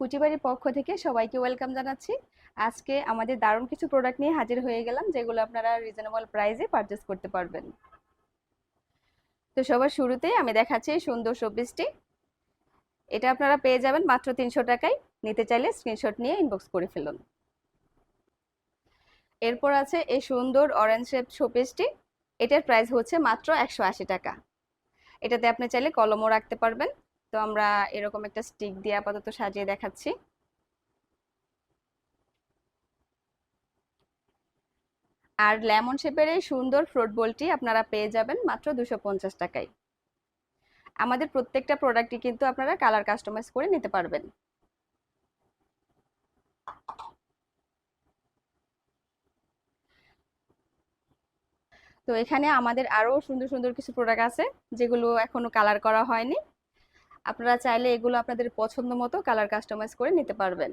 কুচিবাড়ির পক্ষ থেকে সবাইকে ওয়েলকাম জানাচ্ছি। আজকে আমাদের দারুণ কিছু প্রোডাক্ট নিয়ে হাজির হয়ে গেলাম, যেগুলো আপনারা রিজনেবল প্রাইসে পারচেস করতে পারবেন। তো সবার শুরুতেই আমি দেখাচ্ছি সুন্দর শোপিসটি এটা আপনারা পেয়ে যাবেন মাত্র তিনশো টাকায়। নিতে চাইলে স্ক্রিনশট নিয়ে ইনবক্স করে ফেলুন। এরপর আছে এই সুন্দর অরেঞ্জ শেপ শোপিসটি এটার প্রাইস হচ্ছে মাত্র একশো আশি টাকা। এটাতে আপনি চাইলে কলমও রাখতে পারবেন। তো আমরা এরকম একটা স্টিক দিয়ে আপাতত সাজিয়ে দেখাচ্ছি। আর লেমন শেপের এই সুন্দর ফ্রুট বোলটি আপনারা পেয়ে যাবেন মাত্র দুশো পঞ্চাশ টাকায়। আমাদের প্রত্যেকটা প্রোডাক্টই কিন্তু আপনারা কালার কাস্টমাইজ করে নিতে পারবেন। তো এখানে আমাদের আরও সুন্দর সুন্দর কিছু প্রোডাক্ট আছে যেগুলো এখনও কালার করা হয়নি। আপনারা চাইলে এগুলো আপনাদের পছন্দ মতো কালার কাস্টমাইজ করে নিতে পারবেন।